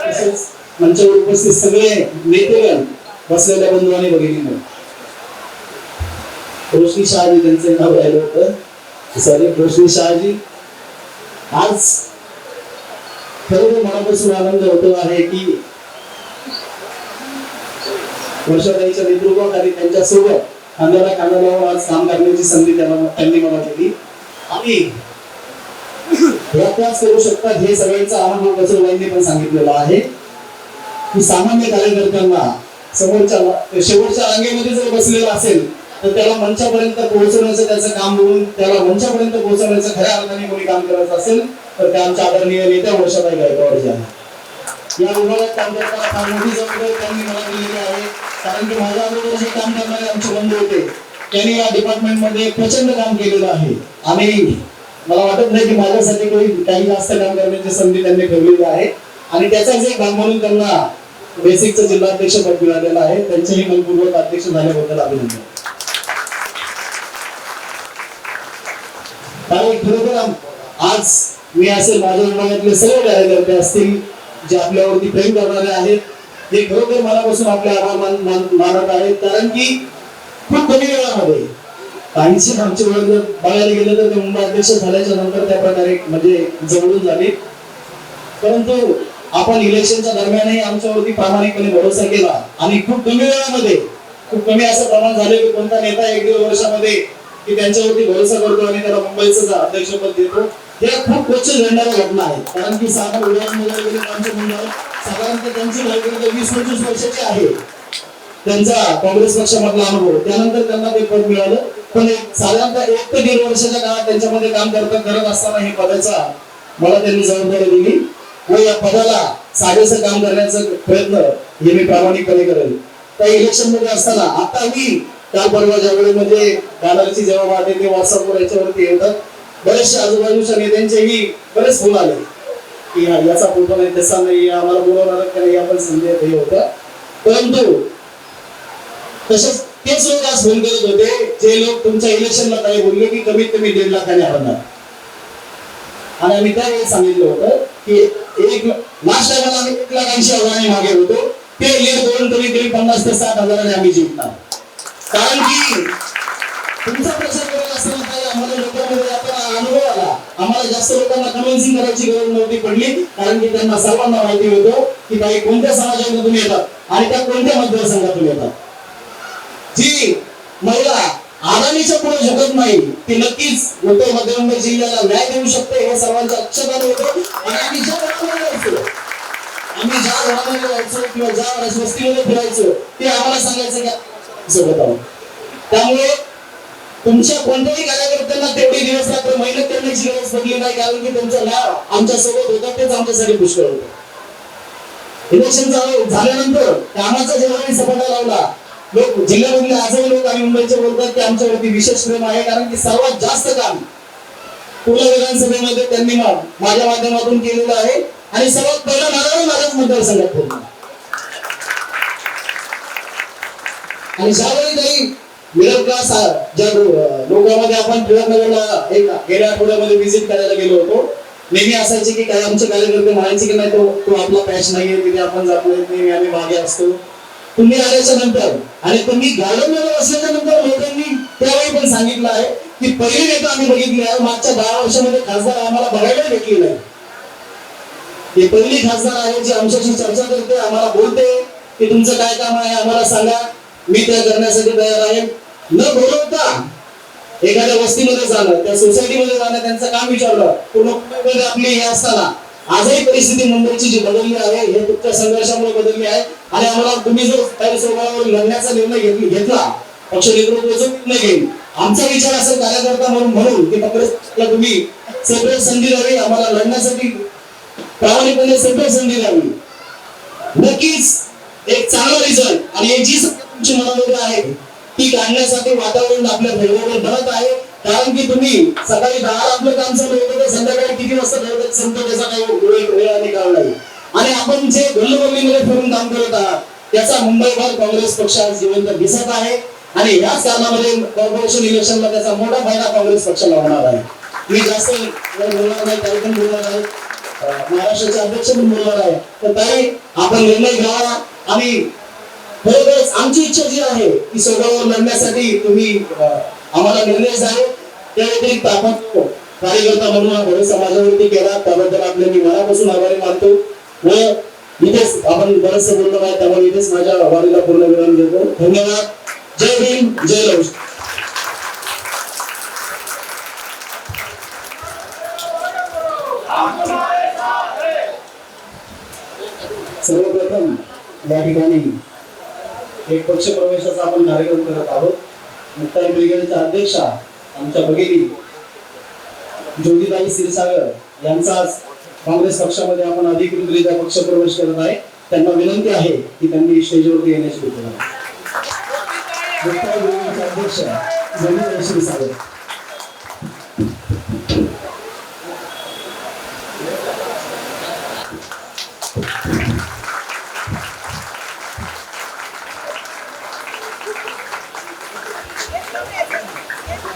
तसेच मंचावर उपस्थित सगळे नेतेगण बसलेल्या बंधू आणि भगिनींनो रोशनी शहाजी त्यांचं नाव राहिलं होतं. सॉरी रोशनी शहाजी. आज खरोखर मनापासून आनंद होतो आहे की वर्षाताईच्या नेतृत्वाखाली त्यांच्यासोबत खांद्याला खांदा लावून आज काम करण्याची संधी त्यांना त्यांनी मला दिली. आणि प्रयास करू शकतात हे सगळ्यांचा अनुभव बसवबाईंनी पण सांगितलेला आहे. की सामान्य कार्यकर्त्यांना समोरच्या शेवटच्या रांगेमध्ये जर बसलेला असेल तर त्याला मंचापर्यंत पोहोचवण्याचं त्याचं काम बघून त्याला मंचापर्यंत पोहोचवण्याचं खऱ्या अर्थाने कोणी काम करायचं असेल तर त्या आमच्या आदरणीय नेत्या वर्षाबाई गायकवाड ज्या आहेत. या विभागात काम करताना फार मोठी जबाबदारी त्यांनी मला दिलेली आहे. कारण की माझ्या अगोदर जे काम करणारे आमचे बंधू होते त्यांनी या डिपार्टमेंटमध्ये प्रचंड काम केलेलं आहे. आणि मला वाटत नाही की माझ्यासाठी काही काही जास्त काम करण्याची संधी त्यांनी ठेवलेली आहे. आणि त्याचाच एक भाग म्हणून त्यांना बेसिकचं जिल्हाध्यक्ष पद मिळालेलं आहे. त्यांचेही मनपूर्वक अध्यक्ष झाल्याबद्दल अभिनंदन. कारण खरोखर आज मी असेल माझ्या विभागातले सर्व कार्यकर्ते असतील जे आपल्यावरती प्रेम करणारे आहेत ते खरोखर मनापासून आपले आभार मानत आहेत. कारण की खूप कमी वेळामध्ये काहींची आमची वेळ जर बघायला गेलं तर ते मुंबई अध्यक्ष झाल्याच्यानंतर त्या प्रकारे म्हणजे जवळून झाले. परंतु आपण इलेक्शनच्या दरम्यानही आमच्यावरती प्रामाणिकपणे भरोसा केला. आणि खूप कमी वेळामध्ये खूप कमी असं प्रमाण झाले की कोणता नेता एक दीड वर्षामध्ये की त्यांच्यावरती भरोसा करतो आणि त्याला मुंबईचं अध्यक्षपद देतो. हे खूप क्वचित घडणाऱ्या घटना आहे. कारण की साधारण उदाहरण साधारणतः त्यांची वय वीस पंचवीस वर्षाची आहे. त्यांचा काँग्रेस पक्षामधला अनुभव. त्यानंतर त्यांना ते पद मिळालं. पण साधारणतः एक ते दीड वर्षाच्या काळात त्यांच्यामध्ये काम करत करत असताना हे पदाचा मला त्यांनी जबाबदारी दिली. व या पदाला साजेसं काम करण्याचा प्रयत्न हे मी प्रामाणिकपणे करेल त्या इलेक्शनमध्ये असताना आता मी काल परवा ज्या वेळेमध्ये गालाची जेव्हा वाट ते व्हॉट्सअपवर याच्यावरती येतात बरेचशा आजूबाजूच्या नेत्यांचेही बरेच फोन आले. की हा याचा फोटो नाही तसा नाही आम्हाला बोलवणार का नाही आपण संधी हे होतं. परंतु तसेच तेच लोक आज फोन करत होते? जे लोक तुमच्या इलेक्शनला काही बोलले की कमीत कमी दीड लाखाने हरणार आणि आम्ही त्यावेळी सांगितलं होतं की एक लास्ट टाइमला आम्ही एक लाख ऐंशी हजारांनी मागे होतो. ते लीड करून तरी तरी पन्नास ते साठ हजाराने आम्ही जिंकणार. कारण की तुमचा प्रचार करत असताना काही आम्हाला लोकांमध्ये आता अनुभव आला. आम्हाला जास्त लोकांना कन्व्हिन्सिंग करायची गरज नव्हती पडली कारण की त्यांना सर्वांना माहिती होतं की काही कोणत्या समाजामधून येतात आणि त्या कोणत्या मतदारसंघातून येतात. ही महिला आदानीच्या पुढे झुकत नाही ती नक्कीच उत्तर मध्य मुंबई जिल्ह्याला न्याय देऊ शकते हे सर्वांचं लक्षात होतं. आणि आम्ही ज्या घरामध्ये असतो आम्ही ज्या घरामध्ये जायचो किंवा ज्या वस्तीमध्ये फिरायचो ते आम्हाला सांगायचं की सोबत आहोत. त्यामुळे तुमच्या कोणत्याही कार्यकर्त्यांना तेवढी दिवस रात्र मेहनत करण्याची गरज पडली नाही कारण की तुमचं नाव आमच्यासोबत होतं तेच आमच्यासाठी पुष्कळ होतं. इलेक्शन झाल्यानंतर कामाचा जेव्हा मी सपाटा लावला लोक जिल्ह्यामधले आजही लोक आणि मुंबईचे बोलतात की आमच्यावरती विशेष प्रेम आहे कारण की सर्वात जास्त काम पूर्ण विधानसभेमध्ये त्यांनी माझ्या माध्यमातून केलेलं आहे. आणि सर्वात पहिला नारळ माझ्याच मतदारसंघात बोलला आणि ज्यावेळी काही मिडल क्लास ज्या लोकांमध्ये आपण टिळकनगरला एक गेल्या आठवड्यामध्ये व्हिजिट करायला गेलो होतो नेहमी असायचे की काय आमचे कार्यकर्ते म्हणायचे की नाही तो तो आपला पॅच नाहीये तिथे आपण जात नाही नेहमी आम्ही मागे असतो. तुम्ही आल्याच्यानंतर आणि तुम्ही घालवलेलं असल्याच्या नंतर लोकांनी त्यावेळी पण सांगितलं आहे की पहिली नेता आम्ही बघितली आहे. मागच्या दहा वर्षामध्ये खासदार आम्हाला बघायला भेटलेला आहे. ही पहिली खासदार आहे जी आमच्याशी चर्चा करते आम्हाला बोलते की तुमचं काय काम आहे आम्हाला सांगा. मी त्या करण्यासाठी तयार आहे. न बोलवता एखाद्या वस्तीमध्ये जाणं त्या सोसायटीमध्ये जाणं त्यांचं काम विचारलं पूर्ण आपली हे असताना आजही परिस्थिती मुंबईची जी बदलली आहे हे फक्त संघर्षामुळे बदलली आहे. आणि आम्हाला तुम्ही जर काही स्वभावावर लढण्याचा निर्णय घेतली घेतला पक्ष नेतृत्वाचा निर्णय घेईल. आमचा विचार असेल कार्यकर्ता म्हणून म्हणून की काँग्रेसला तुम्ही सगळं संधी द्यावी आम्हाला लढण्यासाठी प्रामाणिकपणे सगळं संधी द्यावी. नक्कीच एक चांगला रिझल्ट आणि जी तुमची मनामध्ये आहे ती काढण्यासाठी वातावरण आपल्या फेवरेबल भरत आहे. कारण की तुम्ही सकाळी दहा आपलं काम चालू होतं तर संध्याकाळी किती वाजता ठरवत संत त्याचा काही वेळ वेळ आणि काळ नाही. आणि आपण जे गल्लोगल्लीमध्ये फिरून काम करत आहात त्याचा मुंबईभर काँग्रेस पक्ष आज जिवंत दिसत आहे. आणि याच कारणामध्ये कॉर्पोरेशन इलेक्शनला त्याचा मोठा फायदा काँग्रेस पक्षाला होणार आहे. मी जास्त बोलणार नाही काही पण बोलणार आहे. महाराष्ट्राचे अध्यक्ष पण बोलणार आहे. तर ताई आपण निर्णय घ्यावा आणि खरोखरच आमची इच्छा जी आहे की सोबतवर लढण्यासाठी तुम्ही आम्हाला निर्णय द्यावे त्या व्यतिरिक्त आपण कार्यकर्ता म्हणून हा भोरे समाजावरती केला त्याबद्दल आपले मी मनापासून आभारी मानतो. व इथेच आपण बरंचसं बोललो आहे त्यामुळे इथेच माझ्या आभारीला पूर्ण विराम देतो. धन्यवाद. जय भीम जय लवश सर्वप्रथम या ठिकाणी एक पक्ष प्रवेशाचा आपण कार्यक्रम करत आहोत. मुक्ताई ब्रिगेडच्या अध्यक्षा आमच्या भगिनी ज्योतिताई क्षीरसागर यांचा आज काँग्रेस पक्षामध्ये आपण अधिकृतरित्या पक्ष प्रवेश करत आहे. त्यांना विनंती आहे की त्यांनी स्टेजवरती येण्याची कृपया मुक्ताई ब्रिगेडच्या अध्यक्ष ज्योतिताई क्षीरसागर.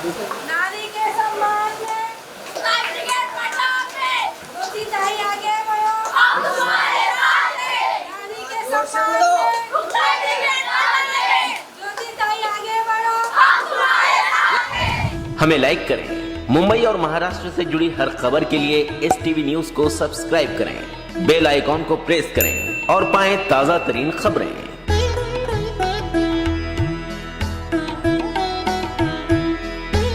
नारी के सम्मान में। क्रिकेट मैदान में। मोदी ताई आगे बढ़ो। हम तुम्हारे साथ हैं नारी के सम्मान में। क्रिकेट मैदान में मोदी ताई आगे बढ़ो। हम तुम्हारे साथ हैं हमें लाइक करें। मुंबई और महाराष्ट्र से जुड़ी हर खबर के लिए एस टीवी न्यूज़ को सब्सक्राइब करें। बेल आइकॉन को प्रेस करें और पाएँ ताज़ा तरीन खबरें।